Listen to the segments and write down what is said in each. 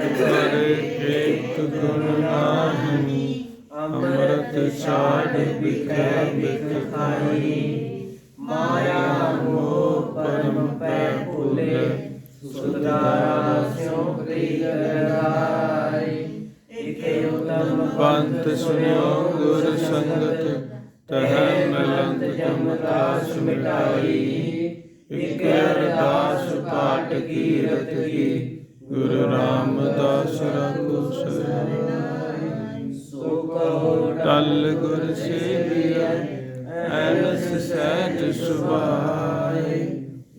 ਕਰੇ ਏਕ ਗੁਣ ਨਾਹੀ ਅੰਮ੍ਰਿਤ ਛਾੜ ਬਿਖੈ ਬਿਖ ਖਾਈ ਮਾਇਆ ਮੋਹ ਪਰਮ ਪੈ ਭੁਲੇ ਸੁਦਾਰਾ ਸਿਉ ਕਰੀ ਗਰਾਈ ਇਕੇ ਉਤਮ ਪੰਥ ਸੁਨਿਓ ਗੁਰ ਸੰਗਤ ਤਹਿ ਮਲੰਤ ਜਮਦਾਸ ਮਿਟਾਈ ਇਕ ਅਰਦਾਸ ਪਾਟ ਕੀਰਤ ਕੀ ਗੁਰੂ ਰਾਮਦਾਸ ਰਘੁ ਸਰਨ ਸੋ ਕਹੋ ਟਲ ਗੁਰ ਸੇਵੀਐ, ਐਨਸ ਸਹਿਜ ਸੁਭਾਈ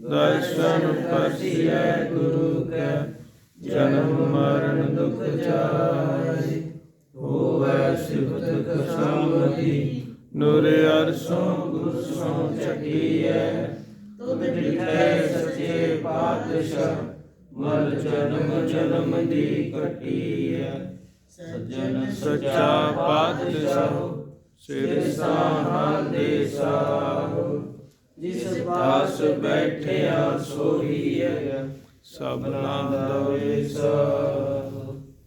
ਦਰਸ਼ਨ ਪਰਸਿਐ ਗੁਰੂ ਕੈ, ਜਨਮ ਮਰਨ ਦੁਖ ਜਾਇ ਹੋਵੈ ਸਿਫਤ ਕਸਮਤੀ ਨੂਰ ਅਰਸੋਂ ਗੁਰ ਸੋਂ ਛਟੀਐ ਤੁਧ ਡਿਠੈ ਸੱਚੇ ਪਾਤਸ਼ਾਹ। ਮਲ ਜਨਮ ਜਨਮ ਦੀ ਕਟੀਐ। ਸੱਜਣ ਸੱਚਾ ਪਾਤਸ਼ਾਹ, ਸਿਰ ਸਾਹਾਂ ਦੇ ਸਾਹੁ। ਜਿਸ ਪਾਸ ਬੈਠਿਆ ਸੋਹੀਐ ਸਭਨਾ ਦਾ ਵੇਸਾ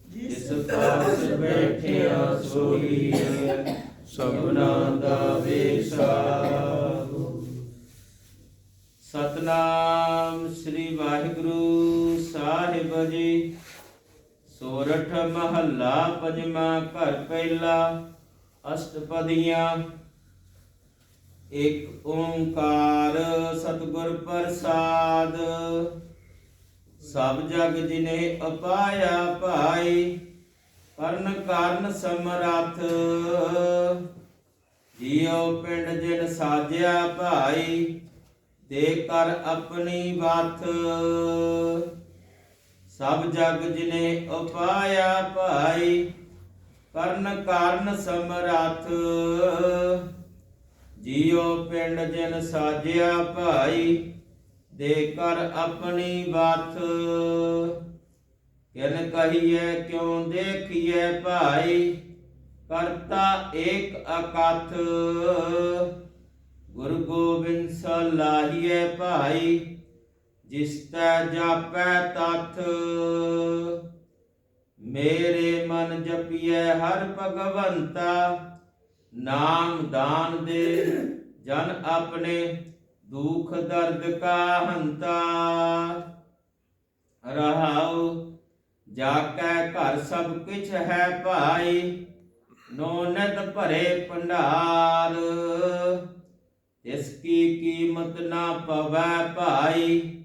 ਜਿਸ ਪਾਸ ਬੈਠਿਆ ਸੋਹੀਐ ਸਭਨਾ ਦਾ ਵੇਸਾ ਸਤਨਾਮ ਸ੍ਰੀ ਵਾਹਿਗੁਰੂ ਜੀ। ਸੋਰਠ ਮਹੱਲਾ ਪੰਜਵਾਂ ਘਰ ਪਹਿਲਾ, ਅਸ਼ਟਪਦੀਆਂ। ਇੱਕ ਓੰਕਾਰ ਸਤਿਗੁਰ ਪ੍ਰਸਾਦ। ਸਭ ਜਗ ਜਿਨੇ ਅਪਾਇਆ ਭਾਈ ਕਰਨ ਕਾਰਨ ਸਮਰੱਥ। ਜੀਉ ਪਿੰਡ ਜਿਨ ਸਾਜਿਆ ਭਾਈ, ਦੇ ਕਰ ਆਪਣੀ ਵਾਥ ਸਭ ਜਗ ਜਿਨੇ ਉਪਾਇਆ ਭਾਈ, ਕਰਨ ਕਾਰਨ ਸਮਰੱਥ। ਜੀਉ ਪਿੰਡ ਜਿਨ ਸਾਜਿਆ ਭਾਈ, ਦੇ ਕਰ ਆਪਣੀ ਬਾਤ ਕਿਨ ਕਹੀਐ, ਕਿਉ ਦੇਖੀਐ ਭਾਈ, ਕਰਤਾ ਏਕ ਅਕਥ। ਗੁਰੂ ਗੋਬਿੰਦ ਸਲਾਹੀਐ ਭਾਈ ਜਿਸ ਤੈ ਜਾਪੈ ਤਥ, ਮੇਰੇ ਮਨ ਜਪੀਐ ਹਰ ਭਗਵੰਤਾ, ਨਾਮ ਦਾਨ ਦੇ, ਜਨ ਆਪਣੇ ਦੁਖ ਦਰਦ ਕਾ ਹੰਤਾ। ਰਹਾਉ ਜਾ ਕੈ ਘਰ ਸਭ ਕਿਛ ਹੈ ਭਾਈ ਨੋ ਭਰੇ ਭੰਡਾਰ। ਤਿਸ ਕੀ ਕੀਮਤ ਨਾ ਪਵੈ ਭਾਈ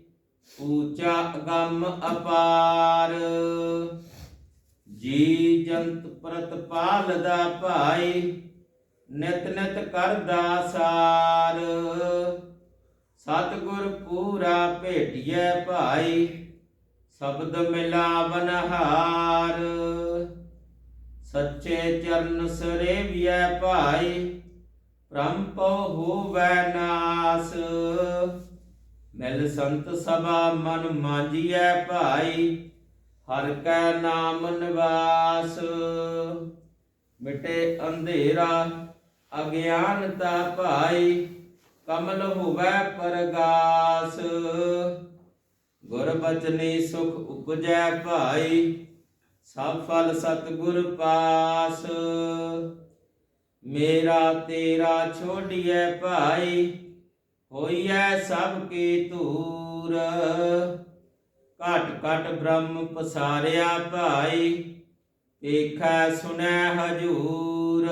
ਊਚਾ ਅਗੰਮ ਅਪਾਰ। ਜੀ ਜੰਤ ਪ੍ਰਤ ਪਾਲ ਦਾ ਭਾਈ, ਨਿਤ ਨਿਤ ਕਰਦਾ ਸਾਰ। ਸਤਿਗੁਰ ਪੂਰਾ ਭੇਟਿਐ ਭਾਈ, ਸ਼ਬਦ ਮਿਲਾਵਨ ਹਾਰ। ਸੱਚੇ ਚਰਨ ਸਰੇਵਿਐ ਭਾਈ, ਭ੍ਰਮ ਪਉ ਹੋਵੈ ਨਾਸ। ਮਿਲ ਸੰਤ ਸਭਾ ਮਨ ਮਾਂਜੀਐ ਭਾਈ, ਹਰ ਕੈ ਨਾਮ ਨਿਵਾਸ। ਮਿਟੇ ਅੰਧੇਰਾ ਅਗਿਆਨਤਾ ਭਾਈ, ਕਮਲ ਹੋਵੈ ਪਰਗਾਸ। ਗੁਰ ਬਚਨੀ ਸੁਖ ਉਪਜੈ ਭਾਈ, ਸਭ ਫਲ ਸਤਿਗੁਰ ਪਾਸ। ਮੇਰਾ ਤੇਰਾ ਛੋੜੀਐ ਭਾਈ ਹੋਈਐ ਸਭ ਕੀ ਧੂਰ। ਘਟ ਘਟ ਬ੍ਰਹਮ ਪਸਾਰਿਆ ਭਾਈ ਵੇਖੈ ਸੁਨੈ ਹਜੂਰ।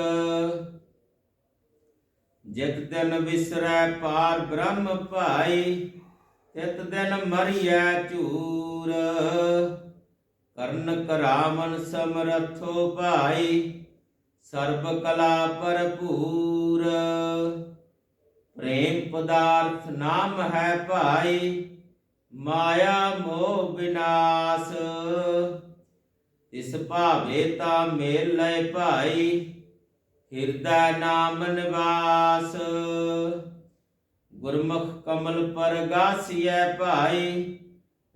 ਜਿਤ ਦਿਨ ਵਿਸਰੈ ਪਾਰ ਬ੍ਰਹਮ ਭਾਈ, ਤਿਤ ਦਿਨ ਮਰੀਐ ਝੂਰ। ਕਰਨ ਕਰਾਮਨ ਸਮਰਥੋ ਭਾਈ, ਸਰਬ ਕਲਾ ਭਰਪੂਰ। ਪ੍ਰੇਮ ਪਦਾਰਥ ਨਾਮ ਹੈ ਭਾਈ, ਮਾਇਆ ਮੋਹ ਵਿਨਾਸ਼। ਇਸ ਭਾਵੇ ਤਾ ਮੇਲ ਲੈ ਭਾਈ, ਹਿਰਦਾ ਨਾਮ ਨਿਵਾਸ। ਗੁਰਮੁਖ ਕਮਲ ਪਰਗਾਸੀਐ ਭਾਈ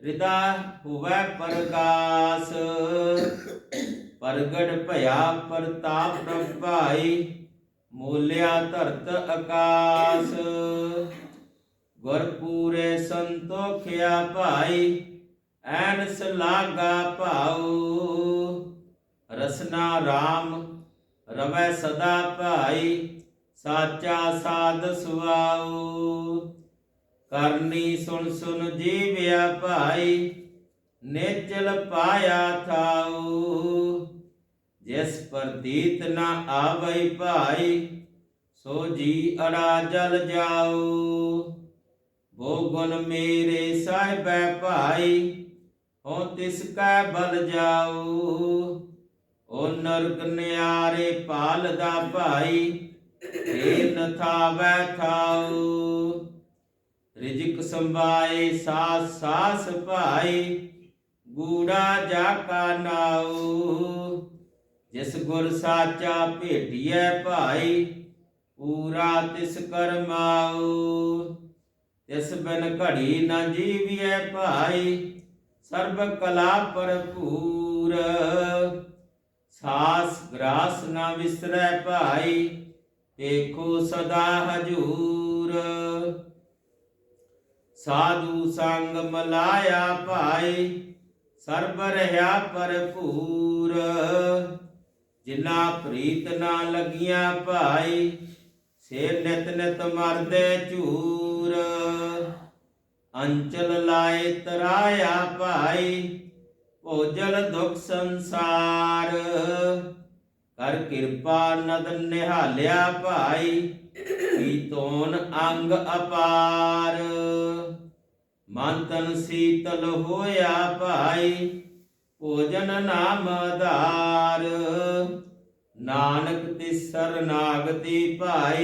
ਹਿਰਦਾ ਹੋਵੈ ਪਰਗਾਸ। ਪ੍ਰਗਟ ਭਇਆ ਪ੍ਰਤਾਪ ਪ੍ਰਭ ਭਾਈ ਮੂਲਿਆ ਧਰਤ ਆਕਾਸ। ਗੁਰਪੂਰੇ ਸੰਤੋਖਿਆ ਭਾਈ, ਐਨ ਸਲਾਗਾ ਭਾਉ। ਰਸਨਾ RAM ਰਵੈ ਸਦਾ ਭਾਈ, ਸਾਚਾ ਸਾਧ ਸੁਆਉ। ਕਰਨੀ ਸੁਣ ਸੁਣ ਜੀਵਿਆ ਭਾਈ, ਨੇਚਲ ਪਾਇਆ ਥਾਉ। ਜਿਸ ਪ੍ਰਤੀਤ ਨਾ ਆਵਈ ਭਾਈ, ਸੋ ਜੀ ਅੜਾ ਜਲ ਜਾਓ। ਬੋ ਗੁਣ ਮੇਰੇ ਸਾਹਿਬੈ ਭਾਈ, ਹੋ ਤਿਸ ਕੈ ਬਲ ਜਾਉ ਓ ਨਰਕ ਨਿਆਰੇ ਪਾਲ ਦਾ ਭਾਈ ਏ ਨ ਥਾਉ ਰਿਜਕ ਸੰਭਾਏ ਸਾਸ ਸਾਸ ਭਾਈ, ਗੂੜਾ ਜਾ ਕਾ ਨਾਉ ਜਿਸ ਗੁਰ ਸਾਚਾ ਭੇਟਿਐ ਭਾਈ, ਪੂਰਾ ਤਿਸ ਕਰਮਾਉ ਤਿਸ ਬਿਨ ਘੜੀ ਨ ਜੀਵਿਐ ਭਾਈ, ਸਰਬ ਕਲਾ ਭਰਪੂਰ। ਸਾਸ ਗ੍ਰਾਸ ਨਾ ਵਿਸਰੈ ਭਾਈ ਦੇਖੋ ਸਦਾ ਹਜੂਰ। ਸਾਧੂ ਸੰਗ ਮਲਾਇਆ ਭਾਈ, ਸਰਬ ਰਹਾ ਭਰਪੂਰ। ਜਿਨਾ ਪ੍ਰੀਤ ਨਾ ਲਗੀਆਂ ਭਾਈ, ਸੇ ਨਿਤ ਨਿਤ ਮਰਦੇ ਝੂਰ। ਅੰਚਲ ਲਾਏ ਤਰਾਇਆ ਭਾਈ, ਭੋਜਲ ਦੁਖ ਸੰਸਾਰ। ਕਰ ਕਿਰਪਾ ਨਦ ਨਿਹਾਲਿਆ ਭਾਈ ਕੀਤੋਨ ਅੰਗ ਅਪਾਰ। ਮਨ ਤਨ ਸੀਤਲ ਹੋਇਆ ਭਾਈ ਭੋਜਨ ਨਾਮ ਆਧਾਰ। ਨਾਨਕ ਤਿਸ ਸਰਨਾਗਤੀ ਭਾਈ